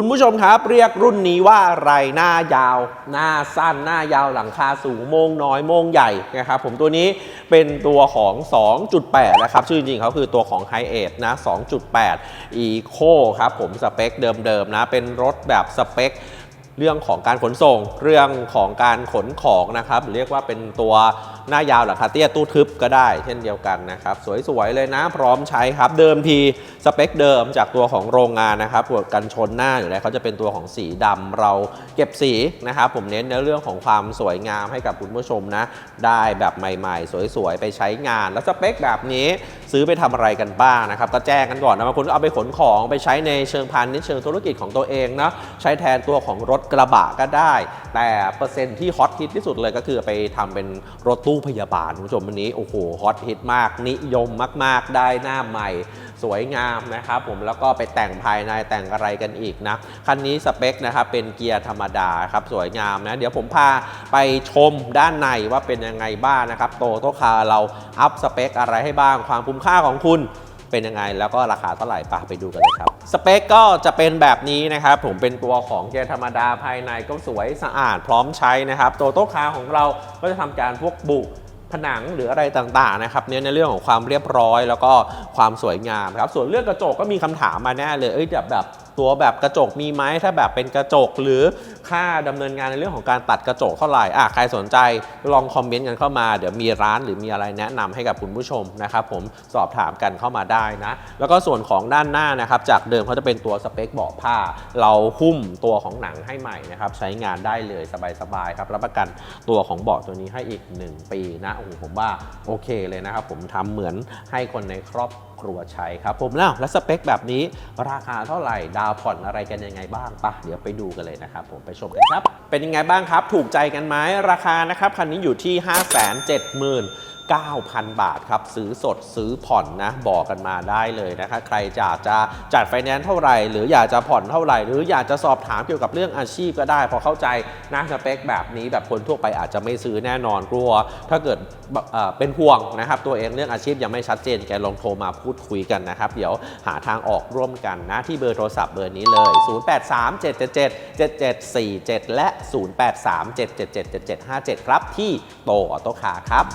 คุณผู้ชมครับ เรียกรุ่นนี้ว่าอะไรหน้ายาว หน้าสั้น หน้ายาวหลังคาสูงโมงน้อยโมงใหญ่นะครับผมตัวนี้เป็นตัวของ 2.8 นะครับ ชื่อจริงเขาคือตัวของ h i เอ e นะ 2.8 Eco ครับผมสเปคเดิมๆนะ เป็นรถแบบสเปคเรื่องของการขนส่ง เรื่องของการขนของนะครับ เรียกว่าเป็นตัว หน้ายาวหลังคาเตี้ยตู้ทึบก็ได้เช่นเดียวกันนะครับ สวยๆเลยนะพร้อมใช้ครับ เดิมทีสเปคเดิมจากตัวของโรงงานนะครับพวกันชนหน้าอยู่แล้วเขาจะเป็นตัวของสีดำเราเก็บสีนะครับผมเน้นในเรื่องของความสวยงามให้กับคุณผู้ชมนะ ได้แบบใหม่ ๆ สวยๆ ไปใช้งาน แล้วสเปคแบบนี้ซื้อไปทำอะไรกันบ้างนะครับ ก็แจ้งกันก่อนนะบางคนเอาไปขนของไปใช้ในเชิงพาณิชย์เชิงธุรกิจของตัวเองนะใช้แทนตัวของรถกระบะก็ได้ แต่เปอร์เซ็นต์ที่ฮอตฮิตที่สุดเลยก็คือไปทำเป็นรถตู้พยาบาลคุณผู้ชมวันนี้โอ้โหฮอตฮิตมาก นิยมมาก ๆ ได้หน้าใหม่ สวยงามนะครับผมแล้วก็ไปแต่งภายในแต่งอะไรกันอีกนะ คันนี้สเปคนะครับเป็นเกียร์ธรรมดาครับสวยงามนะ เดี๋ยวผมพาไปชมด้านในว่าเป็นยังไงบ้างนะครับ โตโตคาเราอัพสเปคอะไรให้บ้างความคุ้มค่าของคุณ เป็นยังไง แล้วก็ราคาเท่าไหร่ปะไปดูกันเลยครับ สเปคก็จะเป็นแบบนี้นะครับ ผมเป็นตัวของเกียร์ธรรมดาภายในก็สวยสะอาดพร้อมใช้นะครับโตโต้คาของเราก็จะทำการพวกบุผนังหรืออะไรต่างๆนะครับเน้นในเรื่องของความเรียบร้อยแล้วก็ความสวยงามครับส่วนเรื่องกระจกก็มีคำถามมาแน่เลยเอ้ยแบบแบบตัวแบบกระจกมีไหมถ้าแบบเป็นกระจกหรือ ค่าดำเนินงานในเรื่องของการตัดกระจกเท่าไหร่อะใครสนใจลองคอมเมนต์กันเข้ามา เดี๋ยวมีร้านหรือมีอะไรแนะนำให้กับคุณผู้ชมนะครับผมสอบถามกันเข้ามาได้นะ แล้วก็ส่วนของด้านหน้านะครับ จากเดิมเขาจะเป็นตัวสเปคเบาะผ้า เราหุ้มตัวของหนังให้ใหม่นะครับ ใช้งานได้เลยสบายๆครับรับประกันตัวของเบาะตัวนี้ให้อีก 1 ปีนะโอ้โหผมว่าโอเคเลยนะครับ ผมทำเหมือนให้คนในครอบครัวใช้ครับผมแล้วและสเปคแบบนี้ราคาเท่าไหร่ดาวผ่อนอะไรกันยังไงบ้างปะเดี๋ยวไปดูกันเลยนะครับผมไปชมกันครับ เป็นยังไงบ้างครับ ถูกใจกันไหมราคานะครับคันนี้อยู่ที่ 5 7 0 0 0 0 9,000 บาทครับ ซื้อสดซื้อผ่อนนะ บอกกันมาได้เลยนะคะ ใครอยากจะจัดไฟแนนซ์เท่าไหร่ หรืออยากจะผ่อนเท่าไหร่ หรืออยากจะสอบถามเกี่ยวกับเรื่องอาชีพก็ได้ พอเข้าใจนะสเปคแบบนี้แบบคนทั่วไปอาจจะไม่ซื้อแน่นอนกลัว ถ้าเกิดเเป็นห่วงนะครับ ตัวเองเรื่องอาชีพยังไม่ชัดเจนแกลองโทรมาพูดคุยกันนะครับ เดี๋ยวหาทางออกร่วมกันนะที่เบอร์โทรศัพท์เบอร์นี้เลย 0837777747 และ 0837777757 ครับที่โตออโตคาครับ